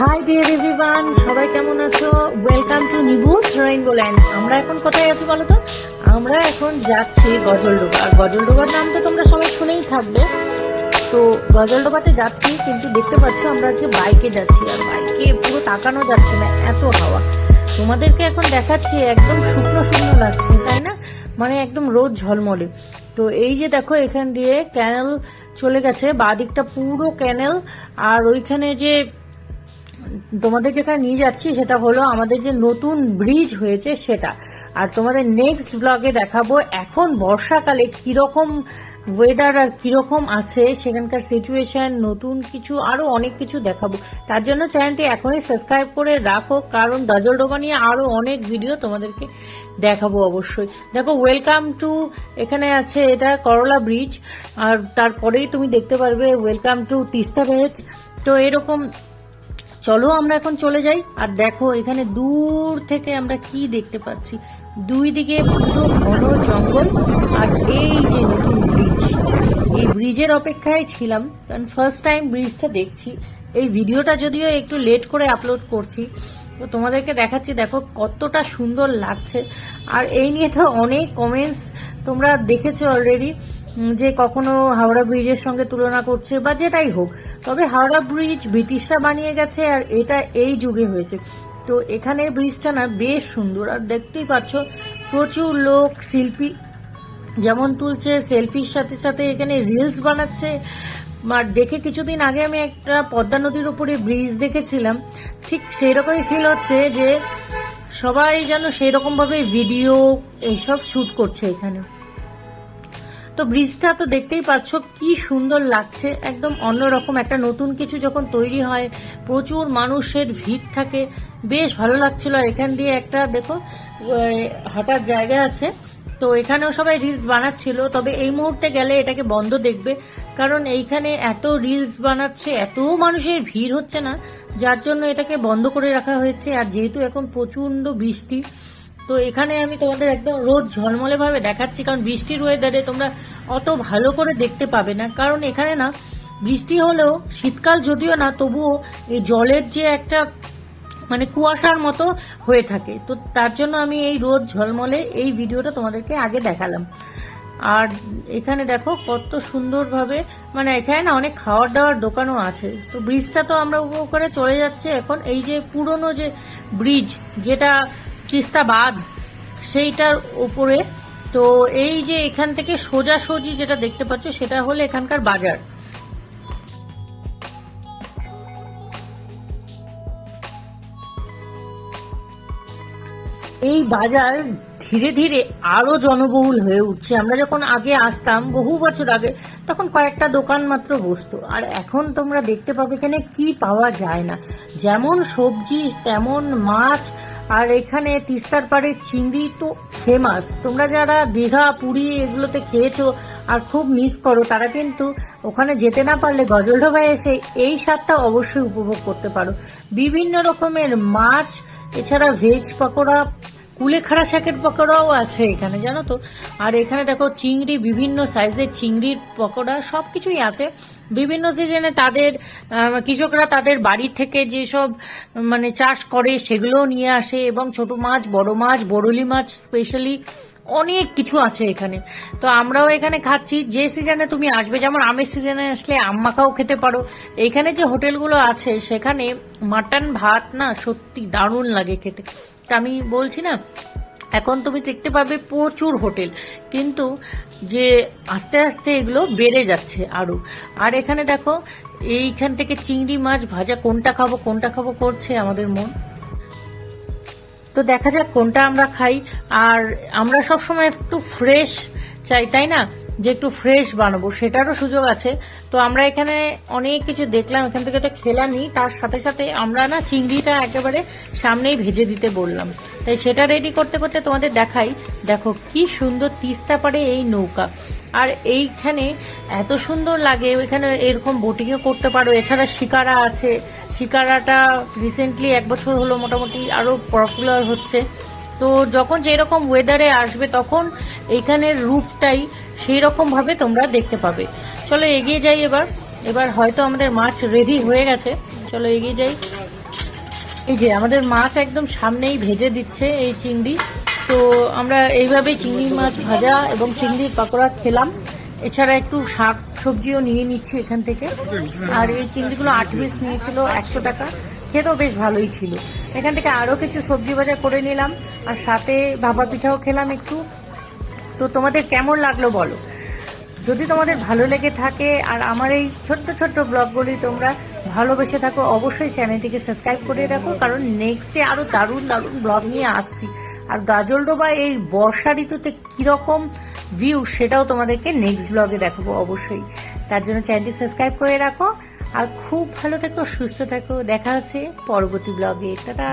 High deer everyone সবাই কেমন আছো? ওয়েলকাম টু নিবুস রেইনবো ল্যান্ড আমরা এখন কোথায় আছি বলো তো? আমরা এখন যাচ্ছি গজলডোবা। আর গজলডোবার নাম তো তোমরা সবাই শুনেই থাকবে। তো গজলডোবাতে যাচ্ছি, কিন্তু দেখতে পাচ্ছ আমরা আজকে বাইকে যাচ্ছি। আর বাইকে পুরো তাকানো যাচ্ছে না, এত হাওয়া। তোমাদেরকে এখন দেখাচ্ছি, একদম শুকনো শুকনো লাগছে, তাই না? মানে একদম রোদ ঝলমলে। তো এই যে দেখো, এখান দিয়ে ক্যানেল চলে গেছে, বাদিকটা পুরো ক্যানেল আর ওইখানে যে তোমাদের যেখানে নিয়ে যাচ্ছি সেটা হলো আমাদের যে নতুন ব্রিজ হয়েছে সেটা। আর তোমাদের নেক্সট ব্লগে দেখাবো এখন বর্ষাকালে কীরকম ওয়েদার আর কীরকম আছে, সেখানকার সিচুয়েশন নতুন কিছু, আরও অনেক কিছু দেখাবো। তার জন্য চ্যানেলটি এখনই সাবস্ক্রাইব করে রাখো, কারণ ডোবা নিয়ে আরও অনেক ভিডিও তোমাদেরকে দেখাবো অবশ্যই। দেখো ওয়েলকাম টু এখানে আছে, এটা করলা ব্রিজ আর তারপরেই তুমি দেখতে পারবে ওয়েলকাম টু তিস্তা ব্রিজ তো এরকম চলো আমরা এখন চলে যাই। আর দেখো, এখানে দূর থেকে আমরা কি দেখতে পাচ্ছি? দুই দিকে পুরো ঘন জঙ্গল, আর এই যে নতুন ব্রিজ এই ব্রিজের অপেক্ষায় ছিলাম, কারণ ফার্স্ট টাইম ব্রিজটা দেখছি। এই ভিডিওটা যদিও একটু লেট করে আপলোড করছি, তো তোমাদেরকে দেখাচ্ছি, দেখো কতটা সুন্দর লাগছে। আর এই নিয়ে তো অনেক কমেন্টস তোমরা দেখেছ অলরেডি যে কখনো হাওড়া ব্রিজের সঙ্গে তুলনা করছে, বা যেটাই হোক। তবে হাওড়া ব্রিজ ব্রিটিশরা বানিয়ে গেছে আর এটা এই যুগে হয়েছে। তো এখানে ব্রিজটা না বেশ সুন্দর। আর দেখতেই পাচ্ছ, প্রচুর লোক, শিল্পী যেমন তুলছে, সেলফির সাথে সাথে এখানে রিলস বানাচ্ছে। আর দেখে কিছুদিন আগে আমি একটা পদ্মা নদীর উপরে ব্রিজ দেখেছিলাম। ঠিক সেই রকমই ফিল হচ্ছে যে সবাই যেন সেই রকম ভাবে ভিডিও এইসব শুট করছে এখানে। তো ব্রিজটা তো দেখতেই পাচ্ছ, কি সুন্দর লাগছে। একদম অন্যরকম একটা নতুন কিছু যখন তৈরি হয়, প্রচুর মানুষের ভিড় থাকে। বেশ ভালো লাগছিল এখান দিয়ে একটা, দেখো হাঁটার জায়গা আছে। তো এখানেও সবাই রিলস বানাচ্ছিল, তবে এই মুহূর্তে গেলে এটাকে বন্ধ দেখবে। কারণ এইখানে এত রিলস বানাচ্ছে, এত মানুষের ভিড় হচ্ছে না, যার জন্য এটাকে বন্ধ করে রাখা হয়েছে। আর যেহেতু এখন প্রচণ্ড বৃষ্টি, তো এখানে আমি তোমাদের একদম রোদ ঝলমলে ভাবে দেখাচ্ছি। কারণ বৃষ্টির ওয়েদারে তোমরা অত ভালো করে দেখতে পাবে না। কারণ এখানে না, বৃষ্টি হলেও শীতকাল যদিও না, তবুও এই জলের যে একটা মানে কুয়াশার মতো হয়ে থাকে। তো তার জন্য আমি এই রোদ ঝলমলে এই ভিডিওটা তোমাদেরকে আগে দেখালাম। আর এখানে দেখো কত সুন্দরভাবে মানে এখানে না অনেক খাওয়ার দাওয়ার দোকানও আছে। তো ব্রিজটা তো আমরা উপভোগ করে চলে যাচ্ছে। এখন এই যে পুরনো যে ব্রিজ যেটা তিস্তা বাঁধ সেইটার উপরে তো এই যে এখান থেকে সোজাসুজি যেটা দেখতে পাচ্ছ, সেটা হলো এখানকার বাজার। এই বাজার ধীরে ধীরে আরও জনবহুল হয়ে উঠছে। আমরা যখন আগে আসতাম, বহু বছর আগে, তখন কয়েকটা দোকান মাত্র বসতো। আর এখন তোমরা দেখতে পাবে এখানে কি পাওয়া যায় না। যেমন সবজি, তেমন মাছ, আর এখানে তিস্তার পাড়ে চিংড়ি তো ফেমাস তোমরা যারা দীঘা, পুরী এগুলোতে খেয়েছো আর খুব মিস করো, তারা কিন্তু ওখানে যেতে না পারলে গজলডোবায় এসে এই স্বাদটা অবশ্যই উপভোগ করতে পারো। বিভিন্ন রকমের মাছ, এছাড়া ভেজ পকোড়া কুলেখাড়া শাকের পকোড়াও আছে এখানে, জানো তো? আর এখানে দেখো চিংড়ি, বিভিন্ন সাইজের চিংড়ির পকোড়া সব কিছুই আছে। বিভিন্ন সিজনে তাদের কৃষকরা তাদের বাড়ি থেকে যেসব মানে চাষ করে সেগুলোও নিয়ে আসে এবং ছোট মাছ, বড় মাছ, বড়লি মাছ স্পেশালি অনেক কিছু আছে এখানে। তো আমরাও এখানে খাচ্ছি। যে সিজনে তুমি আসবে, যেমন আমের সিজনে আসলে আম্মাকাও খেতে পারো। এখানে যে হোটেলগুলো আছে, সেখানে মাটন ভাত না সত্যি দারুণ লাগে খেতে। তা আমি বলছি না, এখন তুমি দেখতে পাবে প্রচুর হোটেল। কিন্তু যে আস্তে আস্তে এগুলো বেড়ে যাচ্ছে আরও আর এখানে দেখো, এইখান থেকে চিংড়ি মাছ ভাজা কোনটা খাব কোনটা খাব করছে আমাদের মন। তো দেখা যাক কোনটা আমরা খাই। আর আমরা সবসময় একটু ফ্রেশ চাই তাই না? যে একটু ফ্রেশ বানাবো, সেটারও সুযোগ আছে। তো আমরা এখানে অনেক কিছু দেখলাম, এখান থেকে তো খেলামই তার সাথে সাথে আমরা না চিংড়িটা একেবারে সামনেই ভেজে দিতে বললাম। তাই সেটা রেডি করতে করতে তোমাদের দেখাই। দেখো কি সুন্দর তিস্তা পারে এই নৌকা। আর এইখানে এত সুন্দর লাগে, ওইখানে এরকম বোটিংও করতে পারো। এছাড়া শিকারা আছে। শিকারাটা রিসেন্টলি এক বছর হলো মোটামুটি আরও পপুলার হচ্ছে। তো যখন যেরকম ওয়েদারে আসবে, তখন এইখানের রূপটাই সেই রকম ভাবে তোমরা দেখতে পাবে। চলো এগিয়ে যাই এবার। এবার হয়তো আমাদের মাছ রেডি হয়ে গেছে। চলো এগিয়ে যাই। এই যে আমাদের মাছ একদম সামনেই ভেজে দিচ্ছে এই চিংড়ি। তো আমরা এইভাবেই চিংড়ি মাছ ভাজা এবং চিংড়ির পাকোড়া খেলাম। এছাড়া একটু শাক সবজিও নিয়ে নিচ্ছি এখান থেকে। আর এই চিংড়িগুলো আট পিস নিয়েছিল একশো টাকা। খেতেও বেশ ভালোই ছিল। এখান থেকে আরও কিছু সবজি বাজার করে নিলাম। আর সাথে ভাপা পিঠাও খেলাম একটু। তো তোমাদের কেমন লাগল বলো? যদি তোমাদের ভালো লেগে থাকে আর আমার এই ছোট্ট ছোট্ট ব্লগগুলি তোমরা ভালোবেসে থাকো, অবশ্যই চ্যানেলটিকে সাবস্ক্রাইব করে রাখো, কারণ নেক্সটে আরও দারুণ দারুণ ব্লগ নিয়ে আসছি। আর গাজলডোবা এই বর্ষা ঋতুতে কীরকম ভিউ সেটাও তোমাদেরকে নেক্সট ব্লগে দেখাবো অবশ্যই। তার জন্য চ্যানেলটি সাবস্ক্রাইব করে রাখো। আর খুব ভালো থেকো, সুস্থ থেকো। দেখা হচ্ছে পরবর্তী ব্লগে টাটা!